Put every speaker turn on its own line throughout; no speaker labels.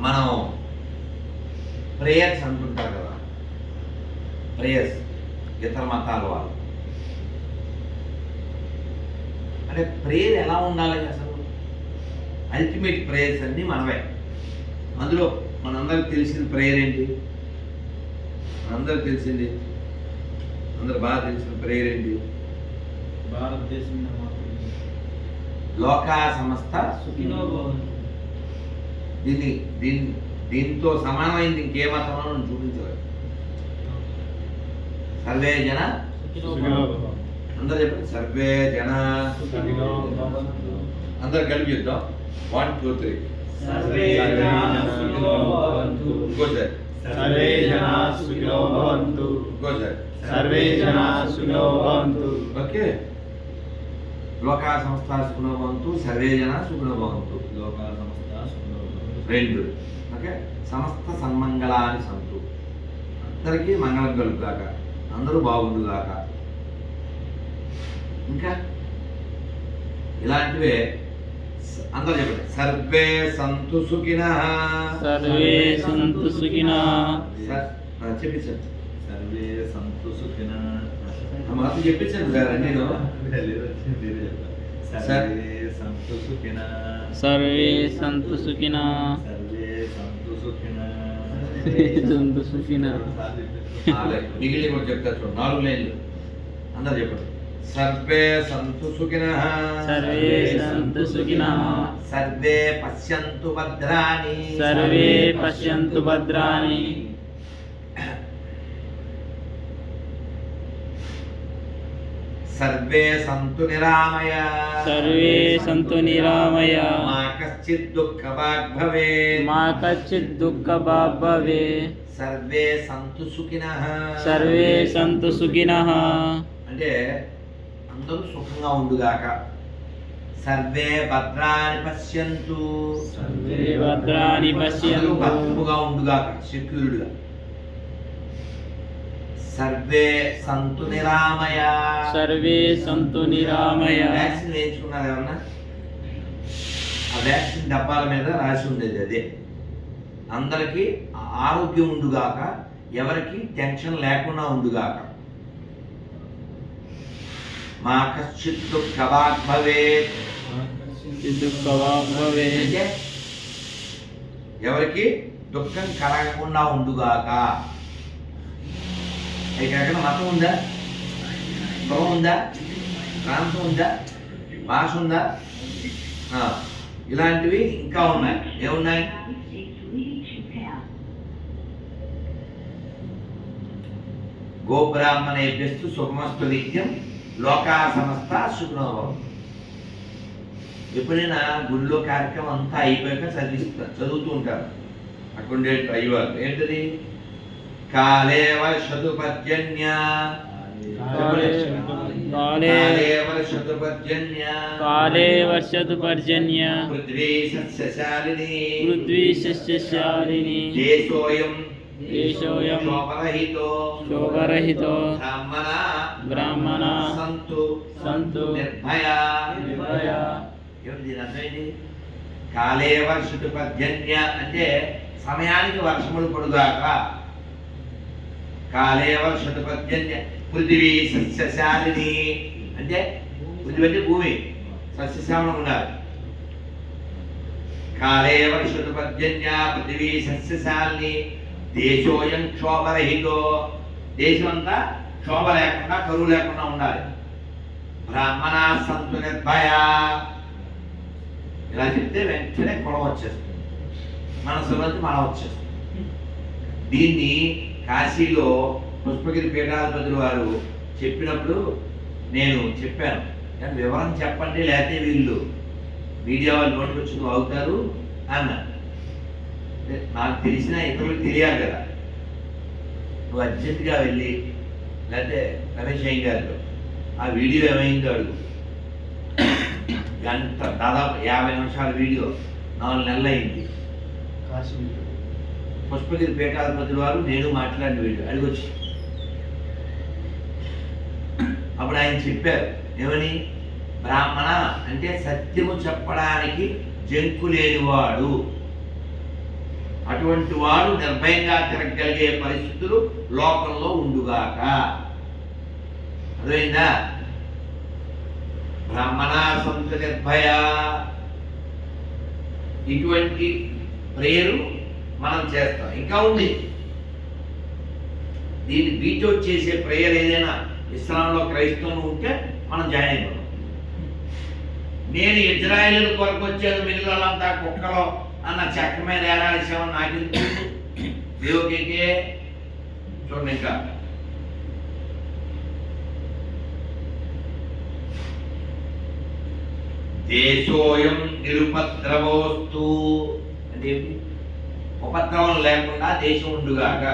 మనం ప్రేయర్స్ అంటుంటారు కదా. ప్రేయర్స్ ఇతర మతాల వాళ్ళు. అంటే ప్రేయర్ ఎలా ఉండాలి అసలు? అల్టిమేట్ ప్రేయర్స్ అన్నీ మనవే అందులో మనందరికి తెలిసిన ప్రేయర్ ఏంటి? మనందరికి తెలిసింది? అందరు బాగా తెలిసిన ప్రేయర్ ఏంటి?
భారతదేశంలో మాత్రం
లోకా సంస్థ
సుఖినో భవంతు.
దీన్ని దీని దీంతో సమానమైంది ఇంకే మతమో మనం చూపించలేదు. సర్వే జన. అందరూ చెప్పండి. సర్వే జన. అందరు కలిపి చెప్తాం వన్ టూ త్రీ
సర్వే జనాః సుఖినో భవంతు.
ఇంకోసారి.
సర్వే జనాః సుఖినో భవంతు
ఇంకోసారి.
సర్వే జనాః సుఖినో భవంతు
ఓకే. లోకా సంస్థ సుఖనో భవంతు సర్వే జన సుఖనో భవంతు
లోకా సంస్థ సుఖినో భవంతు.
రెండు ఓకే సమస్త సన్మంగళాన్ని సంతు అందరికీ మంగళం కలుగుగాక అందరూ బాగుండుగాక ఇంకా ఇలాంటివే అందరూ చెప్పండి సర్వే సంతు సుఖిన
సర్వే సంతు సుఖినః
చెప్పించండి
సర్వే సంతు సుఖిన
చెప్పించండి సార్ నేను
సర్వే సంతు సుఖిన
సర్వే సంతు సుఖినః
మిగిలిన కూడా చెప్తారు చూడు, నాలుగు లైన్లు. అందరూ చెప్పండి. సర్వే సంతు సుఖిన
సర్వే సంతు సుఖినః
సర్వే పశ్యంతు భద్రాని
సర్వే పశ్యంతు భద్రాని
సర్వే సంతు నిరామయ.
సర్వే సంతు నిరామయ.
మా కశ్చిత్ దుఃఖ భవే
మా కచ్చిత్ దుఃఖ భవే
సర్వే సంతు సుఖిన.
సర్వే సంతు సుఖినః.
అంటే అందరూ సుఖంగా ఉండుగాక. సర్వే భద్రాని పశ్యంతు.
సర్వే భద్రాని పశ్యంతు.
భద్రముగా ఉండుగాక సెక్యూర్డ్గా సర్వే సంతు నిరామయ.
సర్వే సంతు నిరామయ.
వ్యాక్సిన్ వేయించుకున్నారు ఏమన్నా ఆ వ్యాక్సిన్ డబ్బాల మీద రాసి ఉండేది అదే. అందరికీ ఆరోగ్యం ఉండుగాక ఎవరికి టెన్షన్ లేకుండా ఉండుగాక. మా కశ్చిత్ దుఃఖవాగ్ భవేత్.
దుఃఖ భవే
అంటే ఎవరికి? దుఃఖం కలగకుండా ఉండుగాక. ఇక్కడ మతం ఉందా? కులం ఉందా? ప్రాంతం ఉందా? భాష ఉందా? ఆ, ఇలాంటివి ఇంకా ఉన్నాయి. ఏమున్నాయి? గోబ్రాహ్మణేభ్యస్తు సుఖమస్తు నిత్యం లోకా సమస్త శుభ్రమం ఎప్పుడైనా గుళ్ళో కార్యక్రమం అంతా అయిపోయాక చదివిస్తా చదువుతూ ఉంటారు. అక్కడ ఉండే అయ్యవారు ఏంటది? కాలే వర్షతు పర్జన్య
కాలే కాలే
కాలే వర్షతు పర్జన్య
కాలే వర్షతు పర్జన్య
పృథ్వీ సస్యశాలిని
పృథ్వీ సస్యశాలిని
దేశోయం
దేశోయం
శోభరహితో
శోభరహితో
బ్రాహ్మణ
బ్రాహ్మణ
సంతు
సంతు
నిర్భయ
నిర్భయ
ఏమిటి దీని అర్థం ఏంటి కాలే వర్షతు పర్జన్య అంటే సమయానికి వర్షములు పడుగాక కాలేవ శతపద్య పృథివీ సస్యశాలిని అంటే పృథివీ అంటే భూమి. సస్యశ్యామలం ఉండాలి. కాలేవ శతపద్య పృథివీ సస్యశాలిని దేశోయం క్షోభరహితో. దేశం అంతా క్షోభ లేకుండా కరువు లేకుండా ఉండాలి. బ్రాహ్మణ సంతు నిర్భయ. ఇలా చెప్తే వెంటనే కొడవ వచ్చేస్తుంది మనసులోంచి మన వచ్చేస్తుంది దీన్ని కాశీలో పుష్పగిరి పీఠాధిపతులు వారు చెప్పినప్పుడు నేను చెప్పాను. కానీ వివరం చెప్పండి లేకపోతే వీళ్ళు మీడియా వాళ్ళు నోటికి వచ్చి అవుతారు అన్న నాకు తెలిసిన ఇతరులకు తెలియాలి కదా. నువ్వు అర్జెంటుగా వెళ్ళి లేకపోతే రమేష్ అయ్య గారు ఆ వీడియో ఏమైందో అడుగు. గంట దాదాపు యాభై నిమిషాల వీడియో నాలుగు నెలలు అయింది కాశీ పుష్పగిరి పీఠాధిపతుల వారు నేను మాట్లాడిన వీడు అడిగొచ్చి అప్పుడు ఆయన చెప్పారు ఏమని? బ్రాహ్మణ అంటే సత్యము చెప్పడానికి జంకు లేనివాడు. అటువంటి వాడు నిర్భయంగా తిరగగలిగే పరిస్థితులు లోకంలో ఉండుగాక. అర్థమైందా? బ్రాహ్మణ సంత నిర్భయ. ఇటువంటి ప్రేరు మనం చేస్తాం. ఇంకా ఉంది. దీన్ని బీటౌట్ చేసే ప్రేయర్ ఏదైనా ఇస్లాంలో క్రైస్తవంలో ఉంటే మనం జాయిన్ అయిపోతాం. నేను ఇజ్రాయేల్ కొరకు వచ్చాను మిగిలినంతా కుక్కలో అన్న చెక్క మీద ఏడాల్సామని నాకు దేవుడికే చూడండి ఇంకా. దేశోయం నిరుపద్రవోస్తు. అంటే ఉపద్రవం లేకుండా దేశం ఉండుగాక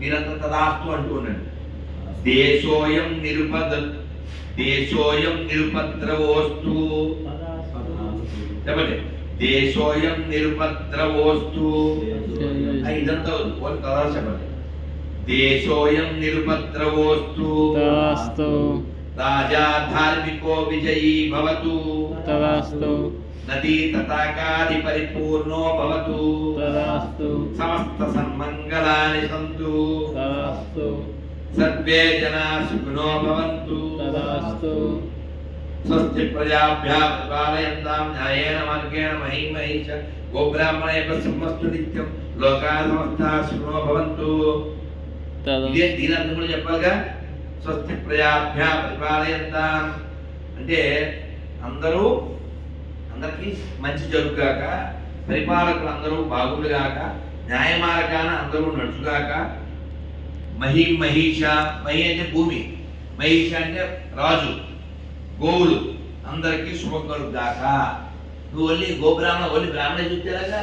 మీరంతా తదాస్తు అంటూ ఉండండి దేశోయం నిరుపద దేశోయం నిరుపద్రవోస్తు. చెప్పండి. దేశోయం నిరుపద్రవోస్తు. ఇదంతా. ఓన్లీ తదా చెప్పండి. దేశోయం నిరుపద్రవోస్తు. రాజా ధార్మికో విజయీ భవతు.
తదాస్తు.
నదీ తటాకాది పరిపూర్ణో భవతు.
తదాస్తు.
సమస్త సన్మంగళాని సంతు.
తదాస్తు.
సర్వే జనా సుఖినో భవంతు.
తదాస్తు.
స్వస్తి ప్రజాభ్యా పరిపాలయంతాం న్యాయేన మార్గేణ మహిం మహిష గోబ్రాహ్మణే సమస్తు నిత్యం. లోకా సమస్తా సుఖినో భవంతు. ఇదే దీని అర్థం కూడా చెప్పాలిగా? స్వస్తి ప్రజాభ్యా పరిపాలయంతాం అంటే అందరూ అందరికీ మంచి జరుగుగాక పరిపాలకులు అందరూ బాగుండుగాక న్యాయమార్గాన అందరూ నడుచుగాక. మహి మహిష మహి అంటే భూమి. మహిష అంటే రాజు గోవులు. అందరికీ శుభం కలుగుగాక. నువ్వు ఓన్లీ గోబ్రాహ్మణ ఒళ్ళి బ్రాహ్మణ చూస్తేలాగా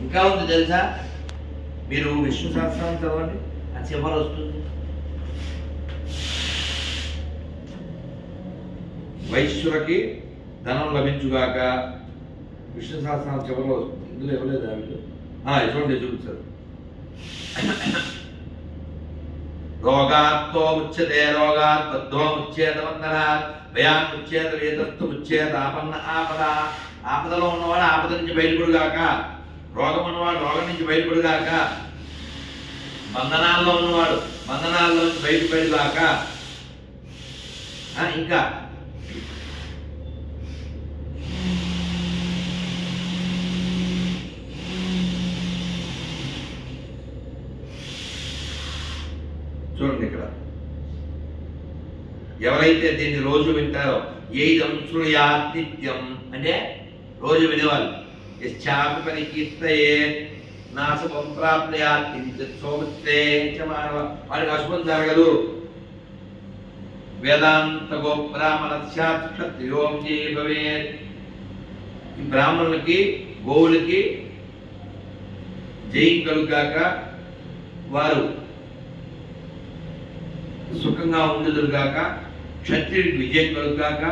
ఇంకా ఉంది తెలుసా? మీరు విష్ణు సహస్రం చదవండి ఆ చివరి వస్తుంది. వైశ్యులకి ధనం లభించుగాక విష్ణు సహస్రం చివరిలో వస్తుంది. ఇందులో ఇవ్వలేదా వీళ్ళు? ఆ, చూడండి చూపించారు రోగాత్తో ముచ్యతే రోగాత్ బద్ధో ముచ్చేత వందనాత్ భయాన్ ముచ్చేత వేదస్తు ముచ్చేత ఆపన్న ఆపద. ఆపదలో ఉన్నవాడు ఆపద నుంచి బయటపడుగాక రోగం ఉన్నవాడు రోగం నుంచి బయటపడుగాక బంధనాల్లో ఉన్నవాడు బంధనాల్లో నుంచి బయటపడిగాక ఆ, ఇంకా చూడండి ఇక్కడ ఎవరైతే దీన్ని రోజు వింటారో ఏదం శృణుయాత్ నిత్యం అంటే రోజు వినేవాళ్ళు. యశ్చాపి పరికీర్తయే నాశుభం ప్రాప్తయా సోమిత్రే మానవ. వాడికి అశుభం జరగదు. వేదాంత గో బ్రాహ్మణ స్యాత్ ఈ బ్రాహ్మణులకి గోవులకి జై కలుగాక వారు సుఖంగా ఉండుదురుగాక క్షత్రియుడికి విజయం కలుగుగాక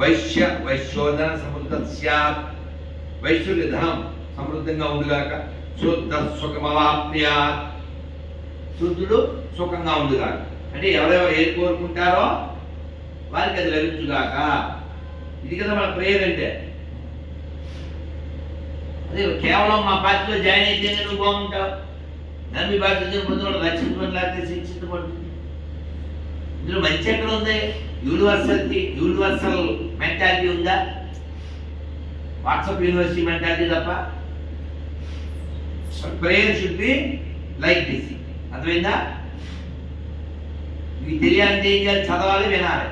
వైశ్య వైశ్యోధన సమృద్ధ స్యాత్. వైశ్యుడి ధనం సమృద్ధంగా ఉండుగాక శుద్ధ సుఖమవాప్యాత్ శుద్ధుడు సుఖంగా ఉండుగాక. అంటే ఎవరెవరు ఏది కోరుకుంటారో వారికి అది లభించుగాక. ఇది కదా మన ప్రేయర్ అంటే. అదే కేవలం మా పార్టీలో జాయిన్ అయితే నువ్వు బాగుంటావు? నమ్మి బాధ్యత పొందడం రక్షించబడి లేకపోతే శిక్షించబడుతుంది. ఇందులో మంచి ఎక్కడ ఉంది? యూనివర్సల్ యూనివర్సల్ మెంటాలిటీ ఉందా? వాట్సాప్ యూనివర్సిటీ మెంటాలిటీ తప్ప? Prayer should be like this అర్థమైందా? మీకు తెలియాలంటే ఏం చేయాలి? చదవాలి వినాలి.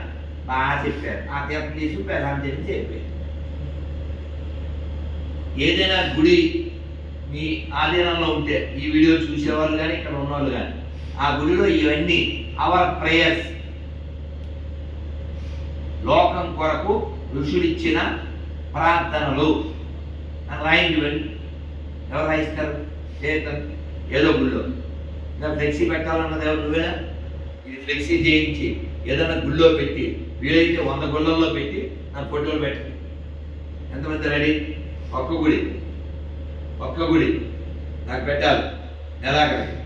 బాగా చెప్పారు. ఆ తీర్థం చేసి ప్రధానం చేసి చెప్పారు. ఏదైనా గుడి మీ ఆధీనంలో ఉంటే ఈ వీడియో చూసేవాళ్ళు కానీ ఇక్కడ ఉన్నవాళ్ళు కానీ ఆ గుడిలో ఇవన్నీ అవర్ ప్రేయర్స్ లోకం కొరకు ఋషులిచ్చిన ప్రార్థనలు. అని రాయండి ఇవన్నీ ఎవరు రాయిస్తారు? చేతన్. ఏదో గుళ్ళో. ఇంకా ఫ్లెక్సీ పెట్టాలన్నది ఎవరు నువ్వేనా? ఇది ఫ్లెక్సీ చేయించి ఏదైనా గుళ్ళో పెట్టి వీలైతే వంద గుళ్ళల్లో పెట్టి నా ఫోటోలు పెట్టి ఎంతమంది రెడీ? ఒక్క గుడి. ఒక్క గుడి. నాకు పెట్టాలి. నెలాఖరు.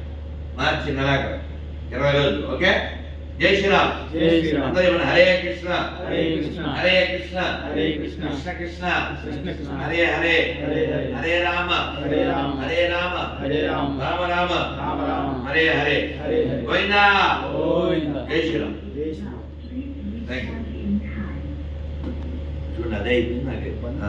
మార్చి నెలాఖరు. ఇరవై రోజులు. ఓకే? జై శ్రీరామ్. అందరూ ఏమన్నా హరే కృష్ణ?
హరే కృష్ణ.
హరే కృష్ణ.
హరే కృష్ణ.
కృష్ణ కృష్ణ.
కృష్ణ కృష్ణ.
హరే హరే.
హరే
రామ.
హరే రామ.
హరే రామ.
హరే రామ.
రామ రామ.
రామ రామ.
హరే హరే. గోవిందా.
గోవిందా.
జై శ్రీరామ్.
థ్యాంక్ యూ చూడండి అదే అయిపోయింది నాకు.